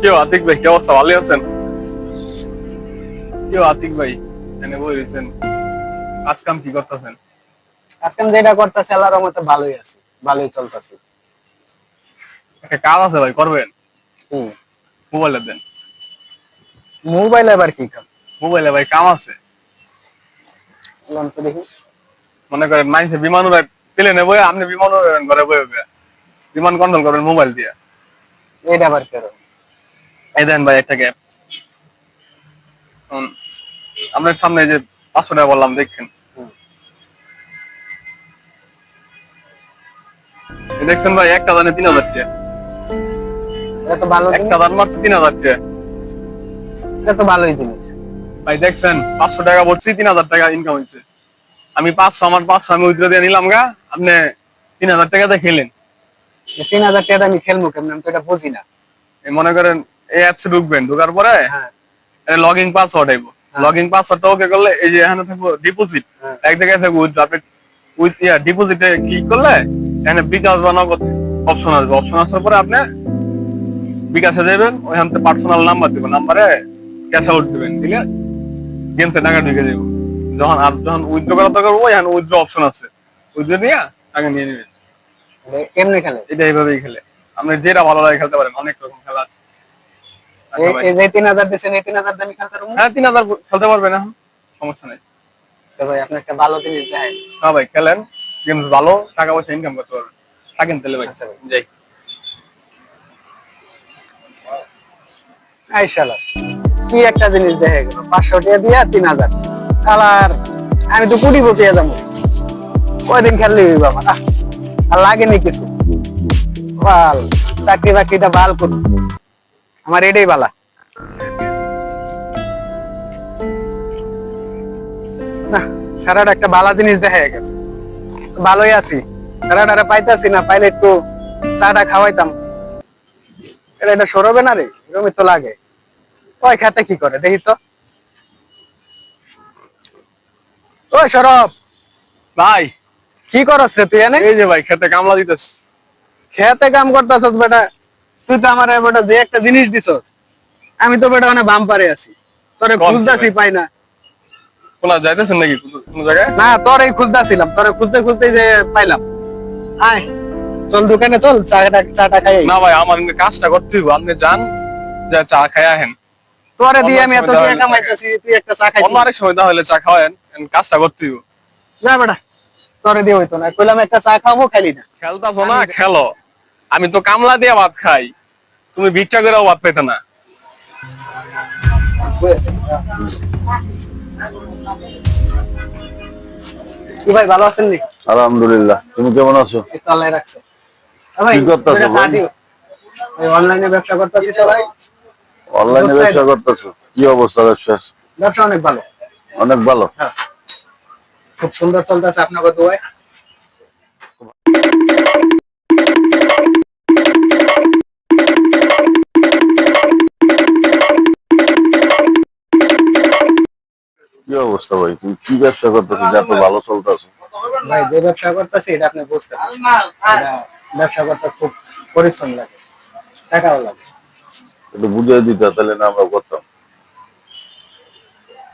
কেউ আতিক ভাই কি অবস্থা ভালো আছেন? কেউ আতিক ভাই এনে বই রয়েছেন কাজ কি করতেছেন? আজকে যেটা করতেছি আল্লাহর রহমতে ভালোই আছি ভালোই চলতেছি। একটা কাজ আছে ভাই করবেন? হুম। মোবাইলে দেন। মোবাইল আবার কি কাম? মোবাইলে ভাই কাম আছে। দেখি। মনে করেন মাইন্সে বিমান উড়ায় প্লেনে বই আপনি বিমান উড়াবেন ঘরে হবে বিমান কন্ট্রোল করবেন মোবাইল দিয়ে। এটা আবার কেরো এই দেন ভাই একটা গ্যাপ আপনার সামনে যে পাঁচশো টাকা বললাম দেখছেন? দেখছেন ভাই একটা দানে তিন হাজার একটা দান মাত্র তিন হাজার এটা তো ভালোই জিনিস। ভাই দেখছেন পাঁচশো টাকা ভরছি তিন হাজার টাকা ইনকাম হয়েছে। আমি পাঁচশো আমার পাঁচশো আমি উইথড্র দিয়ে নিলাম গা আপনি তিন হাজার টাকাতে খেলেন। তিন হাজার টাকা আমি খেলব কেমন? আমি তো এটা বুঝি না। মনে করেন এই অ্যাপসে ঢুকবেন ঢোকার পরে হ্যাঁ। লগ ইন পাসওয়ার্ড আইবো। লগ ইন পাসওয়ার্ডটা ওকে করলে এই যে এখানে থাকব ডিপোজিট হ্যাঁ। এক জায়গায় থাকব উইথ আপনি উইথ ইয়া ডিপোজিটে ক্লিক করলে এখানে বিকাশ বা নগদ অপশন আসবে। অপশন আসার পরে আপনি বিকাশে যাবেন ওইখান থেকে পার্সোনাল নাম্বার দিবেন। নাম্বারে ক্যাশ আউট দিবেন দিলে গেমসে টাকা ঢুকে যাব যখন আর যখন উইথড্র করা দরকার হবে এখানে উইথড্র অপশন আছে। উইথড্র দিয়ে টাকা নিয়ে নেবেন। এটা কেমনে খেলে? এটা এইভাবেই খেলে। আপনি যেটা ভালো লাগে খেলতে পারেন অনেক রকম খেলা আছে। এই- যে এই দামি খেলতে পারব? হ্যাঁ খেলতে পারবেন এখন সমস্যা নেই। আচ্ছা ভাই আপনি একটা ভালো জিনিস দেখাই। হ্যাঁ ভাই খেলেন। গেমস ভালো টাকা পয়সা ইনকাম করতে পারবেন। থাকেন তাহলে ভাই। আচ্ছা যাই। আইসালা কি একটা জিনিস দেখে গেল? পাঁচশো টাকা দিয়া তিন হাজার। কালার আমি তো কুটি বটিয়া যাব। কয়দিন খেললে আহ, আর লাগেনি কিছু। ভালো চাকরি বাকরিটা বাল করুন আমার এটাই বালা। না সারাটা একটা ভালো জিনিস দেখা গেছে। ভালোই আছি। সারাটারে পাইতাছি না পাইলে একটু চাটা খাওয়াইতাম। এটা এটা সরবে না রে এরকমই তো লাগে। ওই খেতে কি করে দেখি তো। ওই সরব। ভাই। কি করস রে তুই এনে? এই যে ভাই খেতে কামলা দিতেছ। খেতে কাম করতেছস বেটা। তুই তো আমার বেটা যে একটা জিনিস দিছস আমি তো বেটা অনেক বাম পারে আছি। তোরে খুঁজতাছি পাই না। নাকি কোনো- জায়গায়? তোরে খুঁজতে খুঁজতে যে পাইলাম। আয় চল দোকানে চল চাটা চাটা খাই না ভাই আমার কাজটা করতে হইব। আপনি যান যা চা খাই আহেন। তোরে দিয়ে আমি এত সময় টাকা কামাইতেছি তুই একটা চা খাই অন্য আরেক সময় তাহলে চা কাজটা করতে হইব। যা বেটা তোরে দিয়ে হইতো না। কইলাম একটা চা খাব না। খেলতাছো না খেলো। আমি তো কামলা দিয়ে ভাত খাই। তুমি ভিক্ষা করেও ভাত পেতে না। কি ভাই ভালো আছেন নি আলহামদুলিল্লাহ। তুমি কেমন আছো? একটু আল্লাহ রাখছে। আ ভাই, কি করতাছো ভাই? অনলাইনে ব্যবসা করতেছি ভাই। অনলাইনে ব্যবসা করতেছো? কি অবস্থা ব্যবসা? ব্যবসা অনেক ভালো। অনেক ভালো? হ্যাঁ। খুব সুন্দর চলতেছে আপনাকে দোয়ায়। অবস্থা ভাই? তুমি কি ব্যবসা করতেছো? যা তো ভালো চলতেছো। ভাই যে ব্যবসা করতেছি এটা আপনি বুঝতে পারছেন। ব্যবসা করতে খুব পরিশ্রম লাগে টাকাও লাগে। একটু বুঝিয়ে দিতে তাহলে না আমরা করতাম।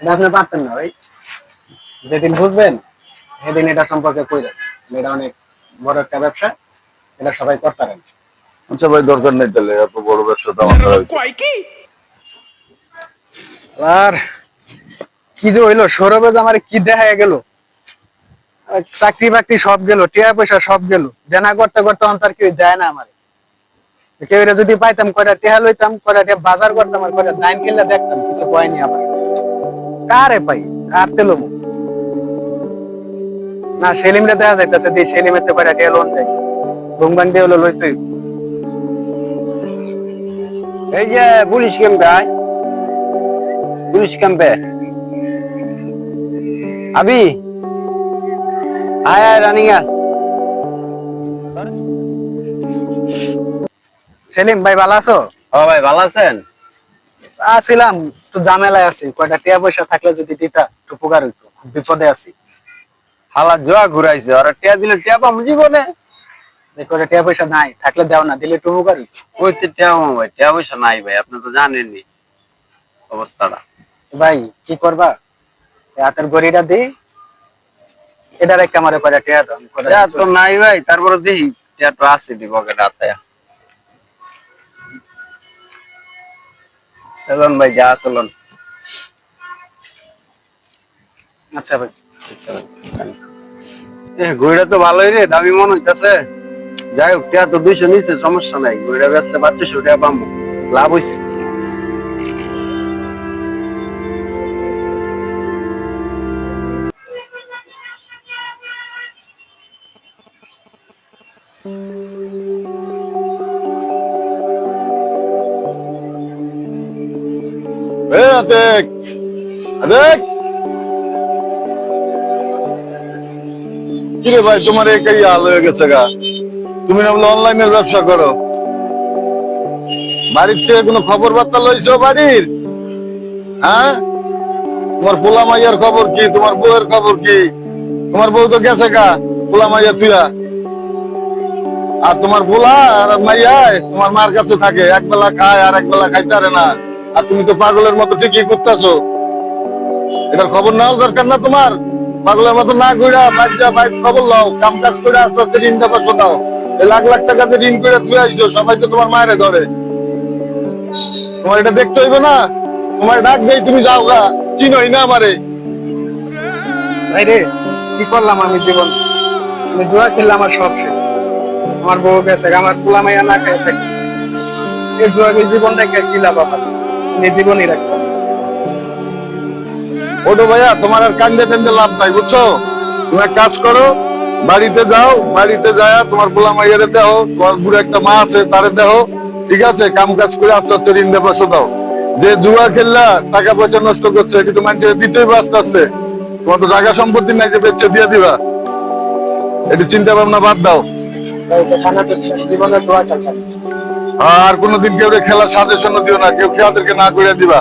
এটা আপনি পারতেন না ভাই। যেদিন বুঝবেন সেদিন এটা সম্পর্কে কই যাবেন এটা অনেক বড় একটা ব্যবসা এটা সবাই করতে পারেন আচ্ছা ভাই দরকার নেই তাহলে এত বড় ব্যবসা তো আমার আর কি যে হইল, সৌরভে আমার কি দেখা গেল? চাকরি বাকরি সব গেল, টিয়া পয়সা সব গেল। দেনা করতে করতে অন্তর কেউ দেয় না আমার। কেউ যদি পাইতাম কয়টা টেহা লইতাম, কয়টা টেহা বাজার করতাম আর কয়টা দাইন কিনলে দেখতাম, কিছু কয়নি আমার। কারে পাই? আর তেলো না, সেলিমরে দেখা যাইতেছে, দিয়ে সেলিমের তো কয়টা টেহা লোন যাই ঘুম ভাঙ দিয়ে হলো লইতই এই যে পুলিশ ক্যাম্পে আয়। পুলিশ ক্যাম্পে। আবি আয় আয় রানিং আয় সেলিম ভাই ভালো আছো? ও ভাই ভালো আছেন? আছিলাম তো ঝামেলায় আছি। কয়টা টিয়া পয়সা থাকলে যদি দিতা একটু উপকার হইতো। বিপদে আছি। হালা জোয়া ঘুরাইছে আর টিয়া দিলে টিয়া পাবো জীবনে। দেখো টিয়া পয়সা নাই থাকলে দাও না দিলে টুমু করি কইতে টেয়া ভাই? টেয়া পয়সা নাই ভাই আপনি তো জানেনই অবস্থাটা। ভাই কি করবা? হাতের গড়িটা দি এটার একটা আমার টিয়া তো নাই ভাই তারপরে টেয়া তো আছে দি পকেটে চলুন ভাই যা চলুন। আচ্ছা ভাই। তো ভালোই রে দামি মনে হইতাছে। যাই হোক টিয়া তো দুইশো নিচে সমস্যা নাই। ঘুড়া বেচলে বাচ্চাশো টাকা পাবো লাভ হইছে। আতেক আতেক কিরে ভাই, তোমার একাই হাল হয়ে গেছে গা। তুমি না বলে অনলাইনের ব্যবসা করো। বাড়ির থেকে কোনো খবর বার্তা লইছো বাড়ির? হ্যাঁ? তোমার পোলা মাইয়ার খবর কি? তোমার বউয়ের খবর কি? তোমার বউ তো গেছে গা, পোলা মাইয়া তুইয়া। আর তোমার পোলা আর মাইয়া তোমার মার কাছে থাকে। এক বেলা খায় আর এক বেলা খাইতে পারে না। আর তুমি তো পাগলের মতো ঠিকই করতেছো। এটার খবর নেওয়া দরকার না তোমার? পাগলের মতো না ঘুরা বাচ্চা বাইক খবর লও, কাম কাজ করে আস্তে আস্তে ঋণ দেবা শোনাও লাখ লাখ টাকাতে ঋণ করে তুই আইছো সবাই তো তোমার মায়েরে ধরে। তোমার এটা দেখতে হইবে না? তোমার ডাক দেই, তুমি যাও গা, চিনোই না আমারে। রে কি করলাম আমি জীবন? আমি জুয়া খেললাম আমার সব শেষ। আমার বউ গেছে আমার পোলা মাইয়া না খেয়ে থাকি। এই জুয়া জীবনটাকে কি লাভ আমার আমি জীবনই রাখতাম ওটো ভাইয়া তোমার আর কান্দে টান্দে লাভ নাই বুঝছ? তুমি কাজ করো বাড়িতে যাও বাড়িতে যায় তোমার দেহ তোমার বুড়ো একটা মা আছে তারে ঠিক আছে? কাম কাজ করে আস্তে আস্তে ঋণ দাও যে জুয়া খেললা টাকা পয়সা নষ্ট করছে এটি তো মানুষের দিতেই আস্তে আস্তে। তোমার তো জায়গা সম্পত্তি নাই যে বেচে দিয়ে দিবা। এটি চিন্তা ভাবনা বাদ দাও। তাই তো খানা তো জীবনে দোয়া আর কোনোদিন কেউ খেলার সাজেশন দিও না কেউ খেলাদেরকে না করে দিবা।